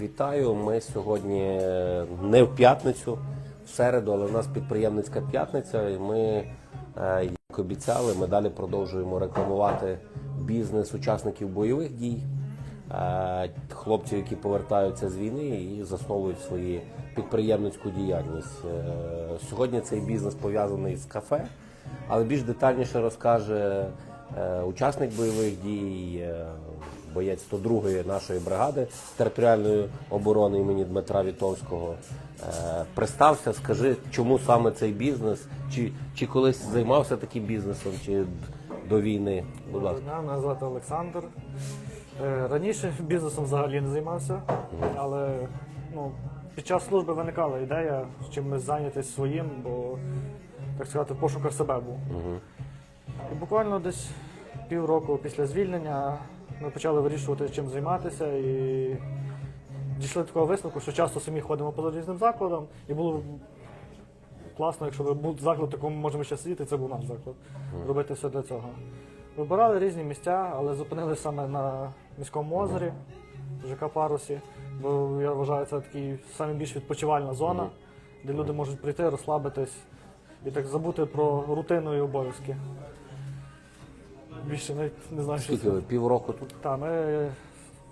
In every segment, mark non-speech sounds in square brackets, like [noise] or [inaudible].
Вітаю. Ми сьогодні не в п'ятницю, в середу, але в нас підприємницька п'ятниця. І ми, е, як обіцяли, ми далі продовжуємо рекламувати бізнес учасників бойових дій, е, хлопців, які повертаються з війни і засновують свої підприємницьку діяльність. Е, Сьогодні цей бізнес пов'язаний з кафе, але більш детальніше розкаже е, учасник бойових дій. Боєць 102-ї нашої бригади територіальної оборони імені Дмитра Вітовського. Е, Пристався, скажи, чому саме цей бізнес? Чи, чи колись займався таким бізнесом, чи до війни? Будь ласка. мене звати Олександр. Е, Раніше бізнесом взагалі не займався, але ну, під час служби виникала ідея чимось зайнятися своїм, бо, так сказати, в пошуках себе був. І буквально десь півроку після звільнення ми почали вирішувати, чим займатися, і дійшли до такого висновку, що часто самі ходимо по різним закладам, і було б класно, якщо був заклад, в якому можемо ще сидіти, це був наш заклад. Робити все для цього. Вибирали різні місця, але зупинилися саме на міському озері, ЖК Парусі, бо я вважаю, це такий саме більш відпочивальна зона, де люди можуть прийти, розслабитись і так забути про рутину і обов'язки. Більше навіть не знаю, що Скільки ви півроку тут? так, ми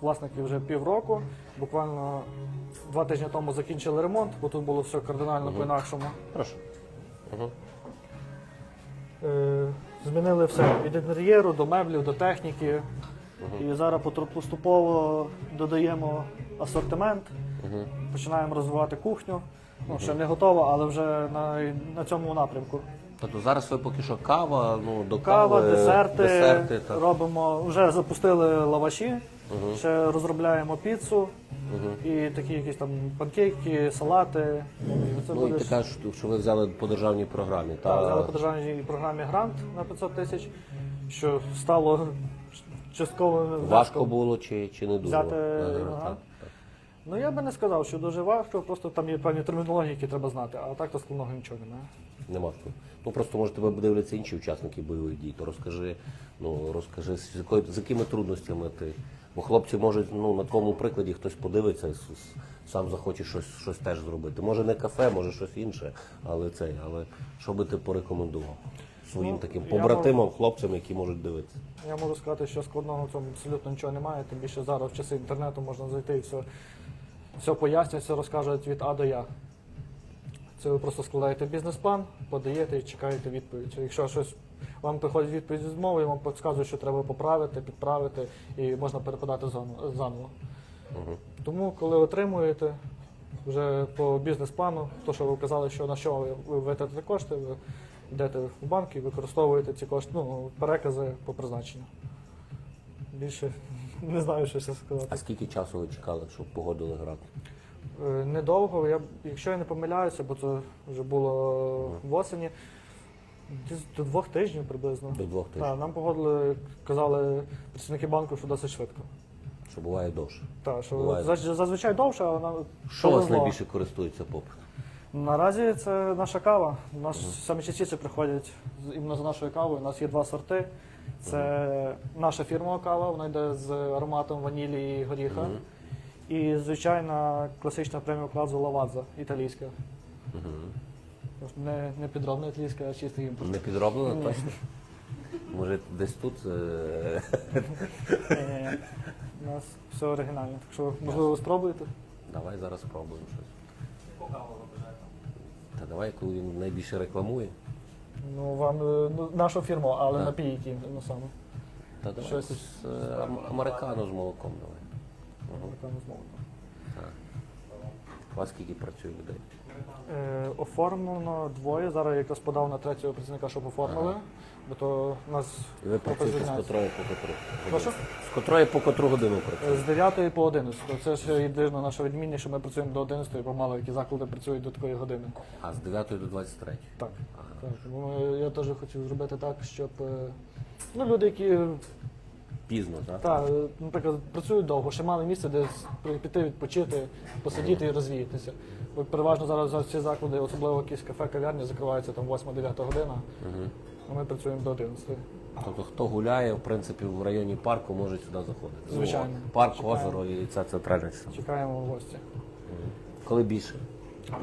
власники вже півроку. Буквально два тижні тому закінчили ремонт, бо тут було все кардинально по-інакшому. Прошу. Е, Змінили все від інтер'єру до меблів, до техніки. І зараз потру- поступово додаємо асортимент, починаємо розвивати кухню. Ну, ще не готова, але вже на, на цьому напрямку. Тобто зараз ви поки що кава, ну до Кава, кави, десерти, десерти так. робимо. Вже запустили лаваші, ще розробляємо піцу і такі якісь там панкейки, салати. І Це Ну і буде ти кажеш, що ви взяли по державній програмі. Так, Та... взяли по державній програмі грант на 500 тисяч, що стало [laughs] частково Важко було чи, чи не дуже? Взяти Ага, ага. так, так. Ну я би не сказав, що дуже важко, просто там є певні термінології, які треба знати, а так то складного нічого немає. Нема що. Ну просто може тебе дивляться інші учасники бойових дій. То розкажи, ну розкажи, з якою з якими трудностями ти. Бо хлопці можуть, ну на твоєму прикладі хтось подивиться і сам захоче щось, щось теж зробити. Може не кафе, може щось інше, але це, але що би ти порекомендував своїм Ну, таким побратимам, хлопцям, які можуть дивитися. Я можу сказати, що складного в цьому абсолютно нічого немає, тим більше зараз в часи інтернету можна зайти і все, все пояснять, все розкажуть від А до Я. Це ви просто складаєте бізнес-план, подаєте і чекаєте відповідь. Якщо щось вам приходить відповідь з мови, я вам підказують, що треба поправити, підправити і можна перепадати заново. заново. Тому, коли отримуєте вже по бізнес-плану, то, що ви казали, що на що ви витратите кошти, ви йдете в банк і використовуєте ці кошти, ну, перекази по призначенню. Більше [laughs] не знаю, що ще сказати. А скільки часу ви чекали, щоб погодили грати? Е, Недовго, я, якщо я не помиляюся, бо це вже було в осені, десь до двох тижнів приблизно. До двох тижнів. Так, нам погодили, казали працівники банку, що досить швидко. Що буває довше. Так, що Буває. зазвичай- зазвичай довше, але нам Що у вас повезло. найбільше користується попит? Наразі це наша кава. У нас саме частіше приходять з- іменно за нашою кавою. У нас є два сорти. Це наша фірмова кава, вона йде з ароматом ванілі і горіха. І звичайна класична преміум класу лавадза італійська. Не, не підробна італійська, а чистий імпорт. Не підроблено точно? Може десь тут е. У нас все оригінальне. Так що, можливо, ви спробуєте. Давай зараз спробуємо щось. Та давай, коли він найбільше рекламує. Ну, вам е, ну, нашу фірму, але Так. напій який, ну саме. Та давай Щось. з е, ам- американо з молоком давай. Напевно, знову. У вас скільки працює людей? Е, оформлено двоє. Зараз якраз подав на третього працівника, щоб оформили. Бо то у нас І ви працюєте з пропозиція. котрої по котру? Прошу? З котрої по котру годину Е, працюєте? З 9 по 11. Це ж єдина наша відмінність, що ми працюємо до 11, бо мало які заклади працюють до такої години. А з 9 до 23. Так. так. Бо я теж хотів зробити так, щоб е, ну, люди, які пізно, так? Так, е, наприклад, працюють довго, ще мали місце, де піти відпочити, посидіти і розвіятися. Бо переважно зараз, зараз ці заклади, особливо якісь кафе, кав'ярні, закриваються там 8-9 година, а ми працюємо до 11. Тобто хто гуляє, в принципі, в районі парку може сюди заходити. Звичайно. О, Парк, Чекаємо. озеро і це центральне. Чекаємо в гості. Коли більше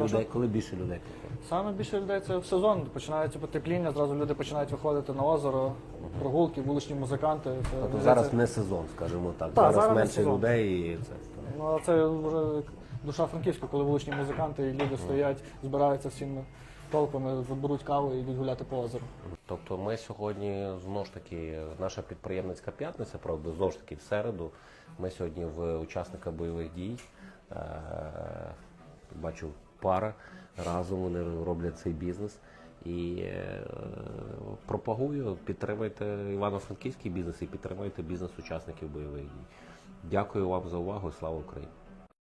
Людей, коли більше людей приходить? Саме більше людей це в сезон. Починається потепління, зразу люди починають виходити на озеро, прогулки, вуличні музиканти. Це, Тобто мені зараз здається, не сезон, скажімо так. Так, зараз, зараз не менше сезон. людей і це. Ну, а це вже душа Франківська, коли вуличні музиканти і люди стоять, збираються всіми толпами, беруть каву і йдуть гуляти по озеру. Тобто ми сьогодні знову ж таки, наша підприємницька п'ятниця, правда, знову ж таки в середу. Ми сьогодні в учасника бойових дій. Е, Бачу, пара разом вони роблять цей бізнес. І е, пропагую, підтримайте івано-франківський бізнес і підтримайте бізнес учасників бойових дій. Дякую вам за увагу. Слава Україні!